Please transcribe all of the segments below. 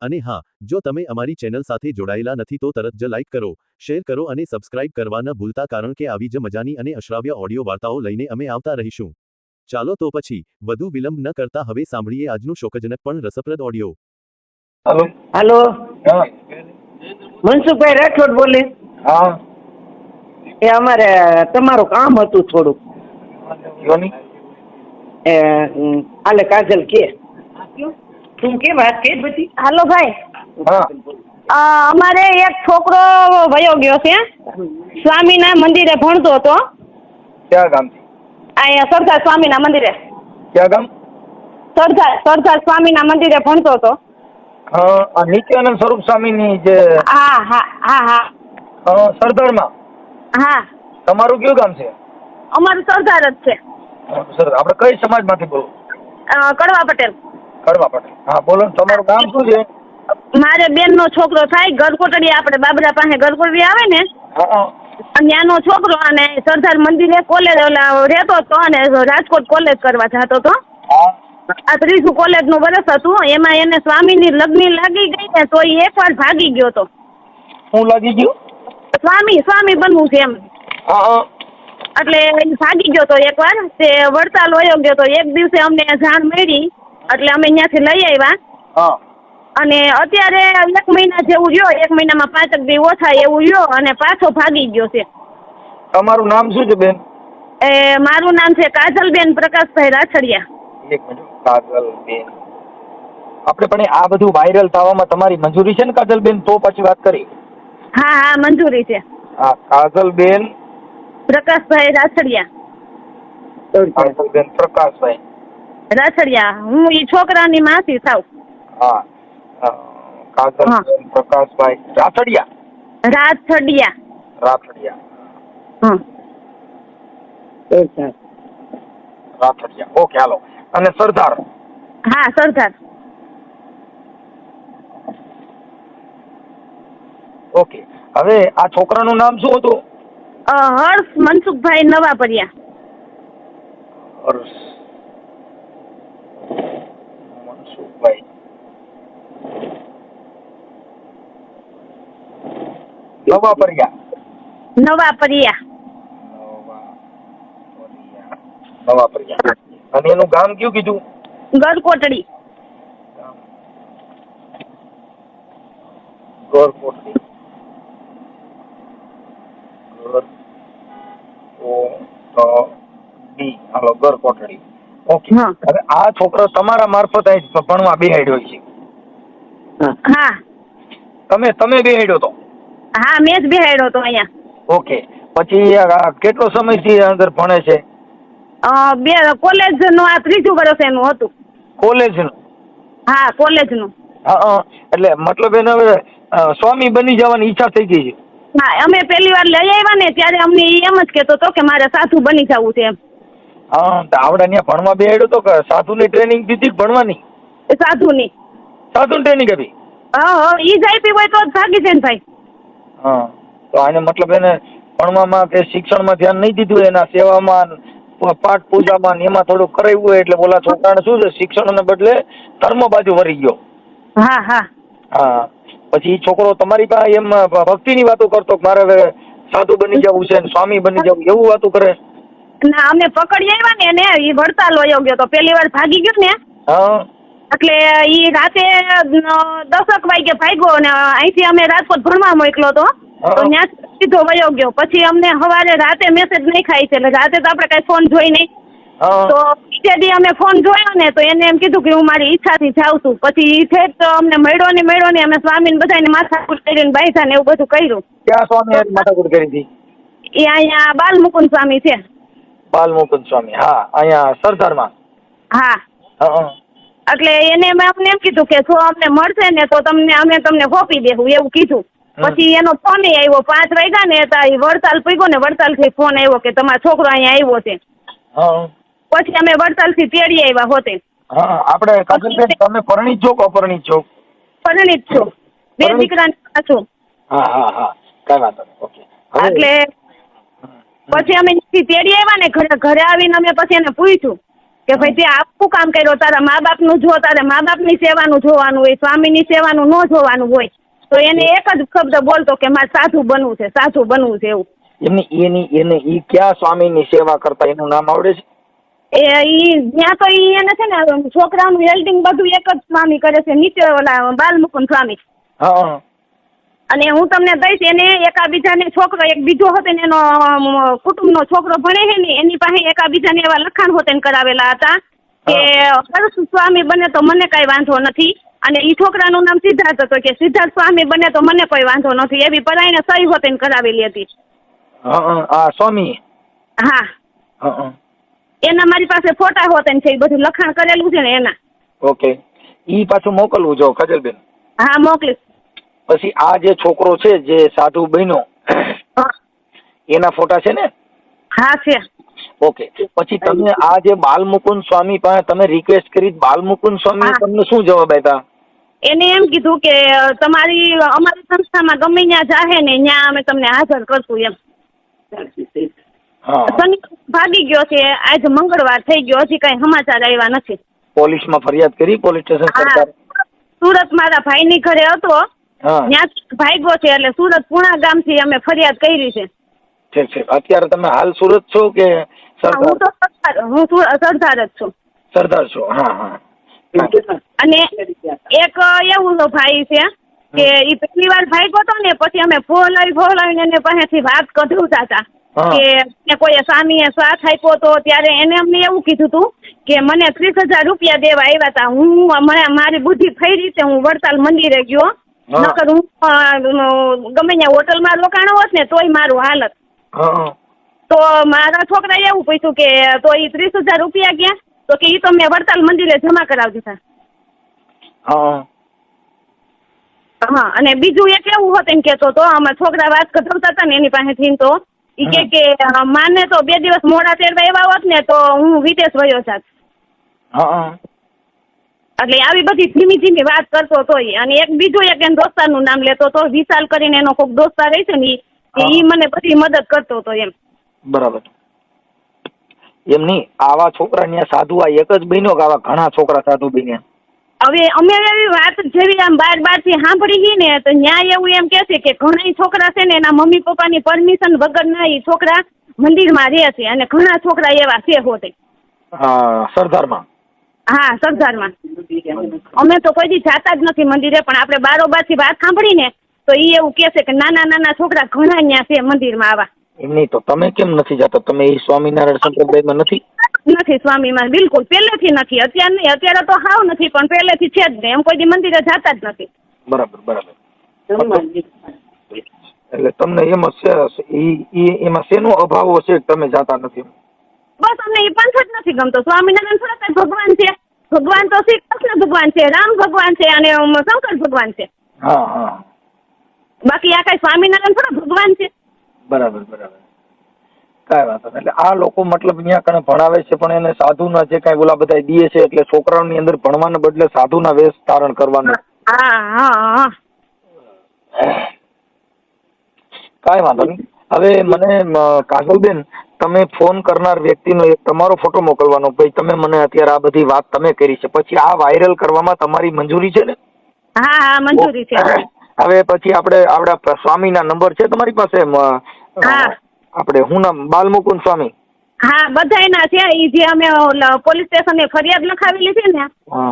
અને હા જો તમે અમારી ચેનલ સાથે જોડાયેલા નથી તો તરત જ લાઈક કરો શેર કરો અને સબસ્ક્રાઇબ કરવા ન ભૂલતા કારણ કે આવી જ મજાની અને અશ્રાવ્ય ઓડિયો વાર્તાઓ લઈને અમે આવતા રહીશું. ચાલો તો પછી વધુ વિલંબ ન કરતા હવે સાંભળીએ આજનું શોકજનક પણ રસપ્રદ audio. Hello? Hello? Mansukhbhai Rathod બોલે? હા. એ અમારે તમારું કામ હતું થોડુંક. એ આલે કાજલ કે. તું કે વાત કે બધી? હાલો ભાઈ. હા. અમારે એક છોકરો વયો ગયો છે. સ્વામીના મંદિરે ભણતો હતો. ક્યાં ગામ અહીંયા સરદાર સ્વામીના મંદિરે. ક્યાં ગામ? સરદાર સરદાર સ્વામીના મંદિરે ભણતો હતો. હા નિત્યાનંદ સ્વરૂપ સ્વામીની જે હા હા હા હા. સરદારમાં? હા. તમારું કયું ગામ છે? અમારું સરદાર જ છે. સર આપણે કઈ સમાજમાંથી બોલો? કડવા પટેલ. કડવા પટેલ હા બોલો તમારું ગામ શું છે? મારે બેનનો છોકરો થાય ગરકોટડી આપણે બાબરા પાસે ગરકોટડી આવે ને હા હા. ત્યાંનો છોકરો અને સરદાર મંદિરે કોલેજ ઓલા રહેતો હતો અને રાજકોટ કોલેજ કરવા જતો હતો. આ ત્રીજું કોલેજનું વરસ હતું એમાં એને સ્વામીની લગ્ન લાગી ગઈ ને તો એ એકવાર ભાગી ગયો તો શું લાગી ગયું? સ્વામી સ્વામી બનવું છે એમ. હા હા. એટલે ભાગી ગયો તો એકવાર તે વડતાલ વયો ગયો તો એક દિવસે અમને જાણ મળી એટલે અમે ત્યાંથી લઈ આવ્યા. હા. અને અત્યારે એક મહિના જેવું રહ્યો એક મહિનામાં પાંચક દી ઓછા એવું રહ્યો અને પાછો ભાગી ગયો છે. તમારું નામ શું છે બેન? એ મારું નામ છે કાજલબેન પ્રકાશભાઈ રાછડિયા. એક મિનિટ કાજલબેન. આપણે પણ આ બધું વાયરલ થવામાં તમારી મંજૂરી છે ને કાજલબેન? તો પછી વાત કરી. હા હા મંજૂરી છે. હા કાજલબેન? પ્રકાશભાઈ રાછડિયા. કાજલબેન પ્રકાશભાઈ. રાછડિયા હું એ છોકરાની માસી થાવ હા. બેન પ્રકાશભાઈ. રાથડિયા? રાછડિયા રાથડિયા. હા રાથડિયા. ઓકે હાલો. અને સરદાર? હા સરદાર. ઓકે. હવે આ છોકરાનું નામ શું હતું? હર્ષ મનસુખભાઈ નવાપરિયા. હર્ષ મનસુખભાઈ નવા પરિયા નવાપરિયા નવાપરિયા અને એનું ગામ કયું કીધું ગોરકોટડી ગર કો ડી હાલો ગરકોટડી ઓકે હા. હવે આ છોકરો તમારા મારફત અહીં ભણવા બેહાડ્યો છે. હા. તમે તમે બેહાડ્યો તો? હા મેં જ બેહાડ્યો તો અહીંયા. ઓકે. પછી કેટલો સમયથી અંદર ભણે છે? બે કોલેજનું આ ત્રીજું વર્ષ એનું હતું. કોલેજનું? હા કોલેજનું હા હા. એટલે મતલબ એને હવે સ્વામી બની જવાની ઈચ્છા થઈ ગઈ છે? હા અમે પહેલી વાર લઈ આવ્યા ને ત્યારે અમને એમ જ કહેતો હતો કે મારે સાસુ બની જવું છે એમ. હા તો આવડા ત્યાં ભણવા બેહાડ્યો તો કે સાધુની ટ્રેનિંગ દીધી કે ભણવાની? એ સાધુની. સાધુની ટ્રેનિંગ આપી? હા હા ઈ જ આપી હોય તો જ ભાગી જાય ને ભાઈ. હા તો આને મતલબ એને ભણવામાં કે શિક્ષણમાં ધ્યાન નહીં દીધું એના સેવામાં પાઠ પૂજામાં ને એમાં થોડું કરાવ્યું હોય એટલે બોલા છોકરાને શું છે શિક્ષણને બદલે ધર્મ બાજુ વળી ગયો. હા હા. હા પછી છોકરો તમારી પાસે એમ ભક્તિની વાતો કરતો કે મારે સાધુ બની જવું છે સ્વામી બની જવું એવું વાતો કરે? ના અમે પકડી આવ્યા ને એને ઈ વડતાલ વયો ગયો તો પહેલી વાર ભાગી ગયો ને. હા. એટલે ઈ રાતે દસક વાગે ભાગ્યો અને અહીંથી અમે રાજકોટ ભણવા મોકલો તો તો ત્યાં સીધો વયો ગયો. પછી અમને સવારે રાતે મેસેજ નહીં ખાય છે. એટલે રાતે તો આપણે કાંઈ ફોન જોઈ નહીં. તો બીજે દી અમે ફોન જોયો ને તો એને એમ કીધું કે હું મારી ઈચ્છાથી જાઉં છું. પછી ઈ છે તો અમને મળ્યો ને મળ્યો ને અમે સ્વામીને બધાને માથાકૂટ કરીને બાંધ્યા ને એવું બધું કર્યું. ક્યાં સ્વામી માથાકૂટ કરી હતી? એ અહીંયા બાલ મુકુંદ સ્વામી છે. બાલ મુકુંદ સ્વામી. હા અહીંયા સરદારમાં. હા. એટલે એને મેં અમને એમ કીધું કે જો અમને મળશે ને તો તમને અમે તમને સોંપી દેવું એવું કીધું. પછી એનો ફોન આવ્યો. પાંચ વાગ્યા ને તો ઈ વડતાલ પીગો ને વડતાલથી ફોન આવ્યો કે તમારો છોકરો અહીંયા આવ્યો છે. પછી અમે વડતાલથી તેડી આવ્યા હોતે. આપણે કાજલબેન તમે પરણિત છો કે અપરણિત છો? પરણિત છો. બે દીકરા છો હા હા હા. કઈ વાંધો નહીં. ઓકે. એટલે પછી અમે નીચે તેડી આવ્યા ને ઘરે ઘરે આવીને અમે પછી એને પૂછ્યું કે ભાઈ તે આખું કામ કર્યો? તારા મા બાપનું જો તારે મા બાપની સેવાનું જોવાનું હોય સ્વામીની સેવાનું ન જોવાનું હોય. તો એને એક જ શબ્દ બોલતો કે મારે સાધુ બનવું છે સાધુ બનવું છે એવું. એમની એની એને ઈ ક્યાં સ્વામીની સેવા કરતા? એનું નામ આવડે છે? એ ઈ ત્યાં તો ઈ એને છે ને છોકરાનું વેલ્ડિંગ બધું એક જ સ્વામી કરે છે નીચે ઓલા બાલમુકુંદ સ્વામી. હા. અને હું તમને દઈશ એને એકાબીજાને છોકરો એક બીજો હતો ને એનો કુટુંબનો છોકરો ભણે છે ને એની પાસે એકાબીજાને એવા લખાણ હોતેન કરાવેલા હતા કે હર્ષ સ્વામી બને તો મને કઈ વાંધો નથી. અને એ છોકરાનું નામ સિદ્ધાર્થ હતો કે સિદ્ધાર્થ સ્વામી બને તો મને કોઈ વાંધો નથી. એવી પરાઈને સહી હોતેન કરાવેલી હતી. હા સ્વામી? હા. એના મારી પાસે ફોટા હોતેન છે એ બધું લખાણ કરેલું છે ને એના. ઓકે. ઈ પાછું મોકલવું જો કાજલબેન હા મોકલીશ. પછી આ જે છોકરો છે જે સાધુ બન્યો એના ફોટા છે ને? હા છે. ઓકે. પછી તમે આ જે બાલમુકુંદ સ્વામી પાસે તમે રિક્વેસ્ટ કરી બાલમુકુંદ સ્વામી તમને શું જવાબ આપ્યા? એને એમ કીધું કે તમારી અમારી સંસ્થામાં ગમે ત્યાં જાહે ને ત્યાં અમે તમને હાજર કરશું એમ. શનિ ભાગી ગયો છે આજ મંગળવાર થઈ ગયો હજી કઈ સમાચાર આવ્યા નથી. પોલીસમાં ફરિયાદ કરી પોલીસ સ્ટેશન સરકાર? સુરત મારા ભાઈની ઘરે હતો. ત્યાં ભાગ્યો છે એટલે સુરત પુણા ગામથી અમે ફરિયાદ કરી છે. ઠીક છે. અત્યારે તમે હાલ સુરત છો કે હું તો સરદાર હું સરદાર જ છું. સરદાર છો? હા હા. અને એક એવું તો ભાઈ છે કે એ પહેલી વાર ભાગ્યો હતો ને પછી અમે ફોલાવી ફોલાવીને એને પાસેથી વાત કઢવતા હતા કે કોઈ સ્વામીએ શ્વાસ આપ્યો તો ત્યારે એને અમને એવું કીધું હતું કે મને ત્રીસ હજાર રૂપિયા દેવા આવ્યા હતા હું મને મારી બુદ્ધિ ફરી રીતે હું વડતાલ મંદિરે ગયો. નકર હું ગમે ત્યાં હોટલમાં રોકાણો હોત ને તોય મારું હાલત. તો મારા છોકરાએ એવું પૂછ્યું કે તો એ ત્રીસ હજાર રૂપિયા ગયા તો કે એ તો મેં વડતાલ મંદિરે જમા કરાવી દીધા હા અને બીજું એક એવું હતું એમ કેતો તો અમે છોકરા વાત કરતા હતા ને એની પાસેથી તો. ઈ કે કે માને તો બે દિવસ મોડા તેડવા એવા હોત ને તો હું વિદેશ વયો જાત. હા. એટલે આવી બધી ધીમી ધીમી વાત કરતો તો ઈ. અને એક બીજો એક એમ દોસ્તારનું નામ લેતો તો વિશાલ કરીને એનો કોઈક દોસ્તાર રહે છે ને એ. મને બધી મદદ કરતો હતો એમ. બરાબર. એમ નહીં આવા છોકરા ત્યાં સાધુ આ એક જ બન્યો કે આવા ઘણા છોકરા સાધુ બન્યા? હવે અમે એવી વાત જેવી આમ બાર બારથી સાંભળી ને તો ન્યાય એવું એમ કે છે કે ઘણા છોકરા છે ને એના મમ્મી પપ્પાની પરમિશન વગર ના એ છોકરા મંદિરમાં રહે છે. અને ઘણા છોકરા એવા છે હોતે. હા સરદારમાં. હા સંસારમાં. અમે તો કોઈ દી જાતા જ નથી મંદિરે પણ આપણે બારોબારથી વાત સાંભળીને તો એ એવું કહે છે કે નાના નાના છોકરા ઘણા ત્યાં છે મંદિરમાં આવા. એમ નહીં તો તમે કેમ નથી જતા? તમે એ સ્વામિનારાયણ સંપ્રદાયમાં નથી? નથી સ્વામીમાં બિલકુલ પહેલેથી નથી. અત્યારે નહીં અત્યારે તો હાવ નથી પણ પહેલેથી છે જ નહીં એમ કોઈ દી મંદિરે જાતા જ નથી. બરાબર બરાબર. એટલે તમને એમાં શે- ઈ ઈ એમાં શેનો અભાવ હશે તમે જાતા નથી? બસ અમને એ પંથ જ નથી ગમતો. સ્વામિનારાયણ થોડા કઈ ભગવાન છે. ભગવાન તો શ્રી કૃષ્ણ ભગવાન છે રામ ભગવાન છે અને શંકર ભગવાન છે. હા હા. બાકી આ કઈ સ્વામિનારાયણ થોડા ભગવાન છે. બરાબર બરાબર. કાંઈ વાંધો એટલે આ લોકો મતલબ અહીંયા કણે ભણાવે છે પણ એને સાધુના જે કાંઈ ઓલા બધા દીએ છે એટલે છોકરાઓની અંદર ભણવાને બદલે સાધુના વેશ ધારણ કરવાનું. કાંઈ વાંધો નહીં. હવે મને કાજલબેન તમે ફોન કરનાર વ્યક્તિનો એક તમારો ફોટો મોકલવાનો ભાઈ તમે મને અત્યારે આ બધી વાત તમે કરી છે. પછી આ વાયરલ કરવામાં તમારી મંજૂરી છે ને? હા હા મંજૂરી છે. હવે પછી આપણે આપણા સ્વામીના નંબર છે તમારી પાસે? આપણે હું નામ? બાલમુકુંદ સ્વામી? હા બધા એના છે. એ જે અમે પોલીસ સ્ટેશને ફરિયાદ લખાવેલી છે ને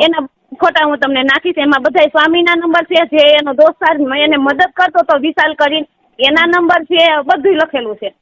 એના ફોટા હું તમને નાખીશ. એમાં બધા સ્વામીના નંબર છે. જે એનો દોસ્તાર એને મદદ કરતો તો વિશાલ કરીને એના નંબર છે બધું લખેલું છે.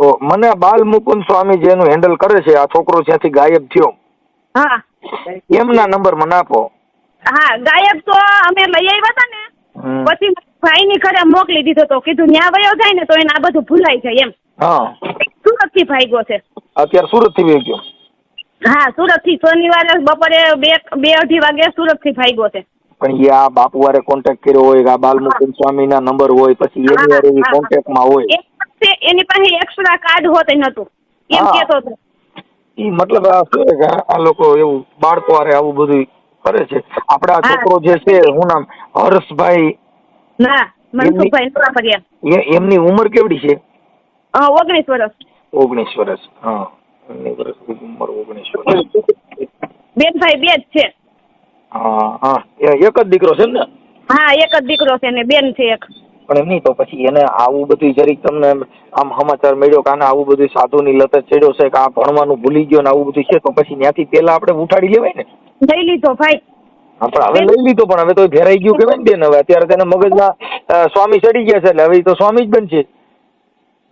તો મને બાલમુકુંદ સ્વામી જે એનું હેન્ડલ કરે છે આ છોકરો ત્યાંથી ગાયબ થયો. હા. એમના નંબર મને આપો. હા ગાયબ તો અમે લઈ આવ્યા હતા ને પછી પછી ભાઈની ઘરે મોકલી દીધો તો કીધું ન્યા વયો જાય ને તો એને આ બધું ભૂલાઈ જાય એમ. હા. સુરતથી ભાગ્યો છે. અત્યારે સુરતથી ગયો. હા સુરતથી શનિવારે બપોરે બે બે અઢી વાગે સુરતથી ભાગ્યો છે. પણ એ આ બાપુ વારે કોન્ટેક્ટ કર્યો હોય આ બાલમુકુંદ સ્વામી ના નંબર હોય પછી એની વારે એ ઈ માં હોય. એની પાસે એક્સ્ટ્રા કાર્ડ હોત નતું. એમ. કેતો હતો. ઈ મતલબ આ શું કે આ લોકો એવું બાળકો વારે આવું બધું કરે છે. આપડા છોકરો જે છે હું નામ હર્ષભાઈ. ના મનસુખભાઈ એમની ઉંમર કેવડી છે? ઓગણીસ વર્ષ. ઓગણીસ વર્ષ હા. ઉંમર ઓગણીસ વર્ષ. બેન ભાઈ બે જ છે. હા હા. એક જ દીકરો છે ને? હા એક જ દીકરો છે ને બેન છે એક. પણ એમ નહીં તો પછી એને આવું બધું જરીક તમને આમ સમાચાર મળ્યો કે આને આવું બધું સાધુની લત ચડ્યો છે કે આ ભણવાનું ભૂલી ગયો ને આવું બધું છે તો પછી ત્યાંથી પેલા આપણે ઉઠાડી લેવાય ને? લઈ લીધો ભાઈ. હા પણ હવે લઈ લીધો પણ હવે તો ભેરાઈ ગયું કેવાય ને બેન? હવે અત્યારે તેને મગજમાં સ્વામી ચડી ગયા છે એટલે હવે તો સ્વામી જ બનશે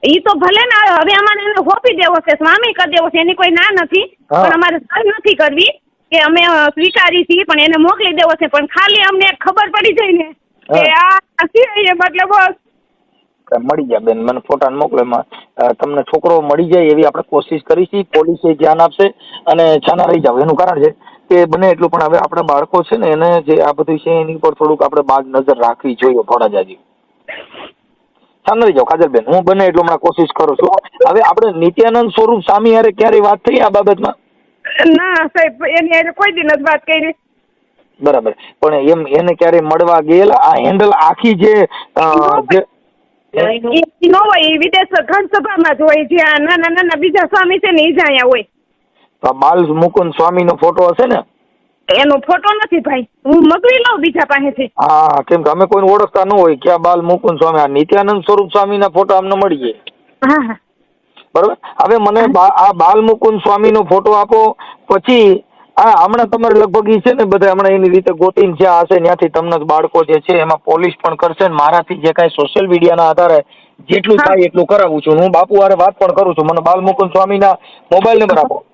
ઈ તો ભલે ને હવે અમારે એને હોપી દેવો છે સ્વામી કરી દેવો છે એની કોઈ ના નથી. પણ અમારે સહી નથી કરવી. કે અમે સ્વીકારી છીએ પણ એને મોકલી દેવો છે. પણ ખાલી અમને ખબર પડી જાય ને કે આ છે મતલબ મળી જાય બેન મને ફોટા મોકલો એમાં. તમને છોકરો મળી જાય એવી આપણે કોશિશ કરીશી પોલીસે ધ્યાન આપશે અને છાના રહી જાવ એનું કારણ છે કે બને એટલું પણ હવે આપણા બાળકો છે ને એને જે આ બધું છે એની પર થોડુંક આપણે બાદ નજર રાખવી જોઈએ ભણાજાજી. છાના રહી જાવ કાજલબેન હું બને એટલું હમણાં કોશિશ કરું છું. હવે આપણે નિત્યાનંદ સ્વરૂપ સામી યારે ક્યારેય વાત થઈ આ બાબતમાં? ના સાહેબ એની હારે કોઈ દી નથી વાત કરી. બરાબર. પણ એમ એને ક્યારેય મળવા ગયેલા? આ હેન્ડલ આખી જે નો ન હોય એ વિદેશ ઘર સભામાં જ હોય જ્યાં નાના નાના બીજા સ્વામી છે ને એ જ અહીંયા હોય. બાલ મુકુંદ સ્વામી નો ફોટો હશે ને? એનો ફોટો નથી ભાઈ. હું મગવી લઉં બીજા પાસેથી. હા કેમ કે અમે કોઈને ઓળખતા ન હોય ક્યાં બાલ મુકુંદ સ્વામી? આ નિત્યાનંદ સ્વરૂપ સ્વામી ના ફોટો અમને મળીએ. હા હા. બરોબર? હવે મને આ બાલમુકુંદ સ્વામી સ્વામીનો ફોટો આપો પછી આ હમણાં તમારે લગભગ ઈ છે ને બધા હમણાં એની રીતે ગોતીને જ્યાં હશે ત્યાંથી તમને બાળકો જે છે એમાં પોલીસ પણ કરશે ને મારાથી જે કાંઈ સોશિયલ મીડિયાના આધારે જેટલું થાય એટલું કરાવું છું. હું બાપુ હારે વાત પણ કરું છું. મને બાલમુકુંદ સ્વામીના મોબાઈલ નંબર આપો.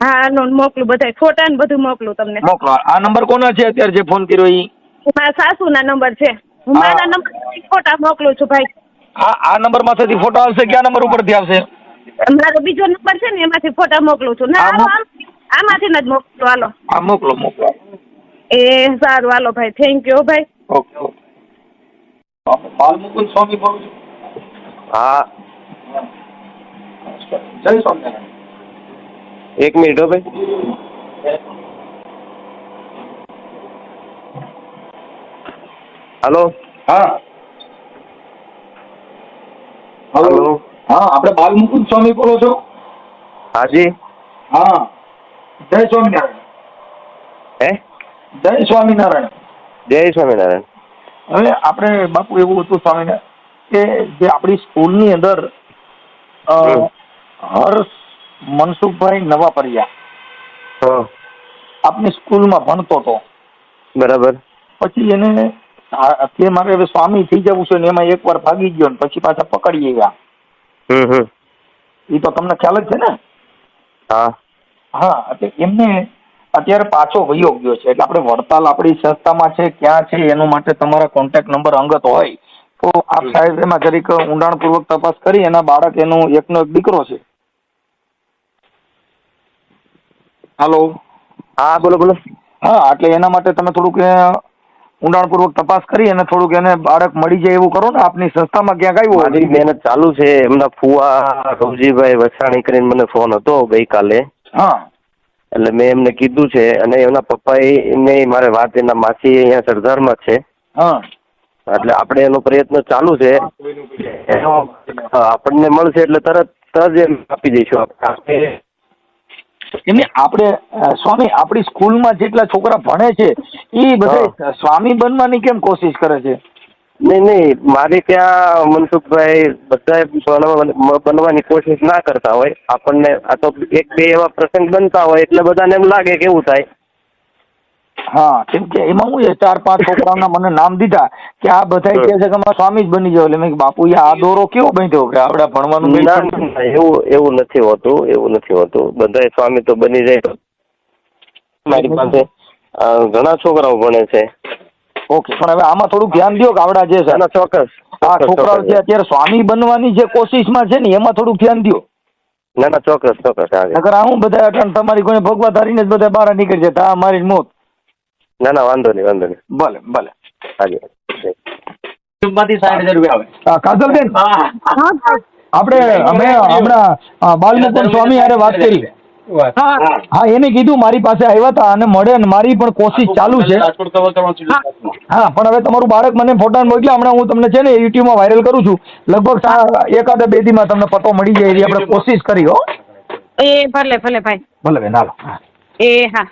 હા આનો મોકલું બધા ફોટા ને બધું મોકલું તમને. મોકલો. આ નંબર કોના છે અત્યારે જે ફોન કર્યો ઈ? મારા સાસુના નંબર છે. હું હા. મારા નંબર ફોટા મોકલું છું ભાઈ. આ આ નંબરમાંથી ફોટો આવશે? કયા નંબર ઉપરથી આવશે? મારો બીજો નંબર છે ને એમાંથી ફોટા મોકલું છું. ના હાલો આમ- આમાંથી જ મોકલું હાલો. હા મોકલો મોકલો. એ સારું હાલો ભાઈ. થેન્ક યુ ભાઈ. Okay okay. સ્વામી બોલું છું. હા. જય સ્વામિનારાયણ. એક મિનિટ હો ભાઈ. હલો. હા હલો. હલો હા આપણે બાલ મુકુંદ સ્વામી બોલો છો? હાજી. હા. જય સ્વામિનારાયણ. હે? જય સ્વામિનારાયણ. જય સ્વામિનારાયણ. હવે આપણે બાપુ એવું હતું સ્વામિનારાયણ કે જે આપણી સ્કૂલની અંદર. હર્ષ મનસુખભાઈ નવાપરિયા હા. આપની સ્કૂલમાં ભણતો હતો. બરાબર. પછી એને અત્યારે મારે હવે સ્વામી થઈ જવું છે ને એમાં એકવાર ભાગી ગયો ને પછી પાછા પકડી ગયા એ તો તમને ખ્યાલ જ છે ને? હા. હા એટલે એમને અત્યારે પાછો વયો ગયો છે. એટલે આપણે વડતાલ આપણી સંસ્થામાં છે ક્યાં છે એનું માટે તમારા કોન્ટેક્ટ નંબર અંગત હોય. તો આપ સાહેબ એમાં જરીક ઊંડાણપૂર્વક તપાસ કરી એના બાળક એનો એકનો એક દીકરો છે. હાલો. હા બોલો બોલો. હા એટલે એના માટે તમે થોડુંક ઊંડાણપૂર્વક તપાસ કરી અને થોડુંક એને બાળક મળી જાય એવું કરો ને આપની સંસ્થામાં ક્યાંક આવ્યું મારી મહેનત ચાલુ છે. એમના ફુવા રવજીભાઈ વસાણી કરીને મને ફોન હતો ગઈકાલે. હા. એટલે મેં એમને કીધું છે અને એમના પપ્પાએ એમને મારે વાત એના માસી અહીંયા સરદારમાં છે. હા. એટલે આપણે એનો પ્રયત્ન ચાલુ છે. એનો આપણને મળશે એટલે તરત તરત એમ આપી દઈશું. આપણે એમને આપણે સ્વામી આપણી સ્કૂલમાં જેટલા છોકરા ભણે છે એ બધા સ્વામી બનવાની કેમ કોશિશ કરે છે? નહીં નહીં મારે ત્યાં મનસુખભાઈ બધા બનવાની કોશિશ ના કરતા હોય. આપણને આ તો એક બે એવા પ્રસંગ બનતા હોય એટલે બધાને એમ લાગે કેવું થાય. હા કેમ કે એમાં હું ચાર પાંચ છોકરાઓના મને નામ દીધા કે આ બધા કહે છે કે મારા સ્વામી જ બની જાવ એટલે મેં બાપુ એ આ દોરો કેવો બાંધ્યો? કે આપણે ભણવાનું એવું એવું નથી હોતું એવું નથી હોતું. બધાય સ્વામી તો બની જાય. મારી પાસે ઘણા છોકરાઓ ભણે છે. ઓકે પણ હવે આમાં થોડું ધ્યાન દો કે આવડા જે છે. ચોક્કસ આ છોકરાઓ જે અત્યારે સ્વામી બનવાની જે કોશિશમાં છે ને એમાં થોડું ધ્યાન દો ના ના ચોક્કસ ચોક્કસ નકર હું બધા તમારી કોઈ ભગવા ધારીને જ બધા બહાર નીકળી જતા આ મારી મોત. ના ના વાંધો નહીં વાંધો નહીં. ભલે ભલે. હાજી. હા, કાજલબેન? હા. ભાઈ આપણે અમે હમણાં બાલમુકુંદ સ્વામી હારે વાત કરી. હા એને કીધું મારી પાસે આવ્યા હતા અને મળે અને મારી પણ કોશિશ ચાલુ છે. હા પણ હવે તમારું બાળક મને ફોટા મોકલ્યા. હમણાં હું તમને છે ને યુટ્યુબમાં વાયરલ કરું છું. લગભગ સા- એકાદ બે દીમાં તમને પતો મળી જાય એવી આપણે કોશિશ કરી હો. એ ભલે ભલે ભાઈ. ભલે બેન હાલો. એ હા.